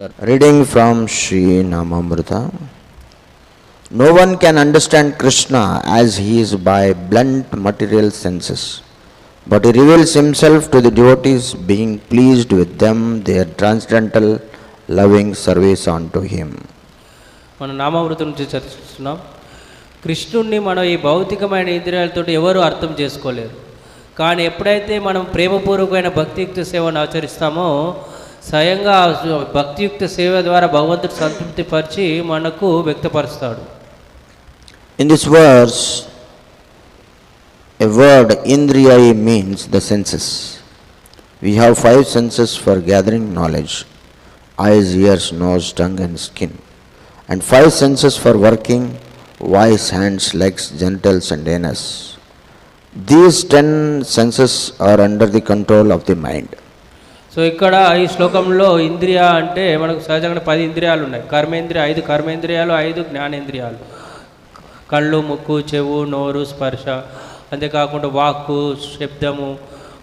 Reading from Shri Namamrita no one can understand Krishna as he is by blunt material senses but reveals himself to the devotees being pleased with them their transcendental loving service unto him మన నామామృతం నుంచి చర్చిస్తున్నాం కృష్ణుణ్ణి మనం ఈ భౌతికమైన ఇంద్రియాలతో ఎవరు అర్థం చేసుకోలేరు. కానీ ఎప్పుడైతే మనం ప్రేమపూర్వకమైన భక్తియుక్త సేవను ఆచరిస్తామో స్వయంగా ఆ భక్తియుక్త సేవ ద్వారా భగవంతుడు సంతృప్తి పరిచి మనకు వ్యక్తపరుస్తాడు In this verse, a word indriyai means the senses. We have five senses for gathering knowledge eyes, ears, nose, tongue, and skin, and five senses for working voice, hands, legs, genitals, and anus. These ten senses are under the control of the mind. so ఇక్కడ ఈ శ్లోకంలో ఇంద్రియ అంటే మనకు సహజంగా పది ఇంద్రియాలు ఉన్నాయి. కర్మేంద్రియ ఐదు కర్మేంద్రియాలు ఐదు జ్ఞానేంద్రియాలు. కళ్ళు ముక్కు చెవు నోరు స్పర్శ. అంతేకాకుండా వాక్కు శబ్దము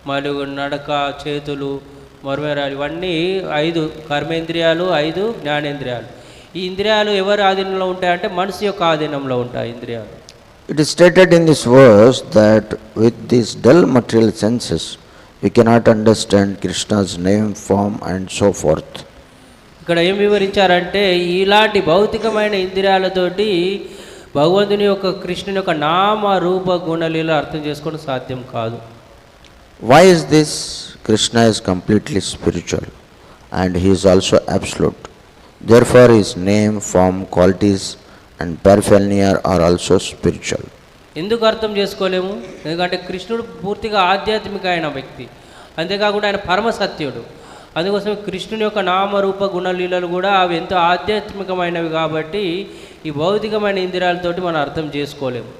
మరియు నడక చేతులు మరుమేరాలు ఇవన్నీ ఐదు కర్మేంద్రియాలు ఐదు జ్ఞానేంద్రియాలు. ఈ ఇంద్రియాలు ఎవరి ఆధీనంలో ఉంటాయంటే మనసు యొక్క ఆధీనంలో ఉంటాయి ఇంద్రియాలు. It is stated in this verse that with this dull material senses we cannot understand Krishna's name, form, and so forth. ఇక్కడ ఏం వివరించారంటే ఇలాంటి భౌతికమైన ఇంద్రియాలతోటి భగవంతుని యొక్క కృష్ణుని యొక్క నామ రూప గుణలీల అర్థం చేసుకోవడం సాధ్యం కాదు Why is this? Krishna is completely spiritual and he is also absolute. Therefore, his name, form, qualities, and paraphernalia are also spiritual. ఎందుకు అర్థం చేసుకోలేము? ఎందుకంటే కృష్ణుడు పూర్తిగా ఆధ్యాత్మిక అయిన వ్యక్తి. అంతేకాకుండా ఆయన పరమసత్యుడు. అందుకోసం కృష్ణుని యొక్క నామరూప గుణలీలలు కూడా అవి ఎంతో ఆధ్యాత్మికమైనవి కాబట్టి ఈ భౌతికమైన ఇంద్రియాలతోటి మనం అర్థం చేసుకోలేము.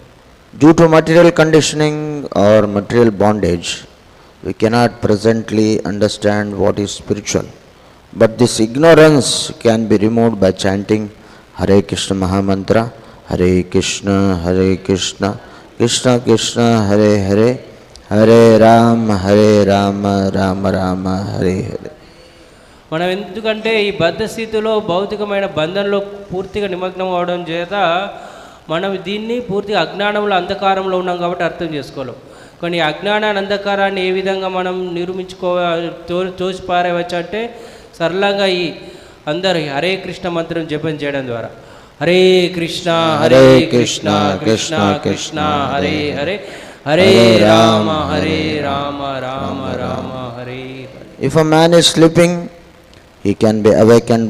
Due to material conditioning or material bondage we cannot presently understand what is spiritual but this ignorance can be removed by chanting Hare Krishna mahamantra Hare Krishna Hare Krishna Krishna Krishna Hare Hare Hare Rama Hare Rama Rama Rama Hare Hare. మనం ఎందుకంటే ఈ బద్ధ స్థితిలో భౌతికమైన బంధంలో పూర్తిగా నిమగ్నం అవడం చేత మనం దీన్ని పూర్తిగా అజ్ఞానంలో అంధకారంలో ఉన్నాం కాబట్టి అర్థం చేసుకోలేం. కానీ అజ్ఞానాన్ని అంధకారాన్ని ఏ విధంగా మనం నిర్మించుకో తో తోచిపారేయవచ్చు అంటే సరళంగా ఈ అందరు హరే కృష్ణ మంత్రం జపం చేయడం ద్వారా. Hare Krishna Hare Krishna Krishna Krishna Hare Hare Hare Rama Hare Rama Rama Rama Hare Hare If a man is sleeping, he can be awakened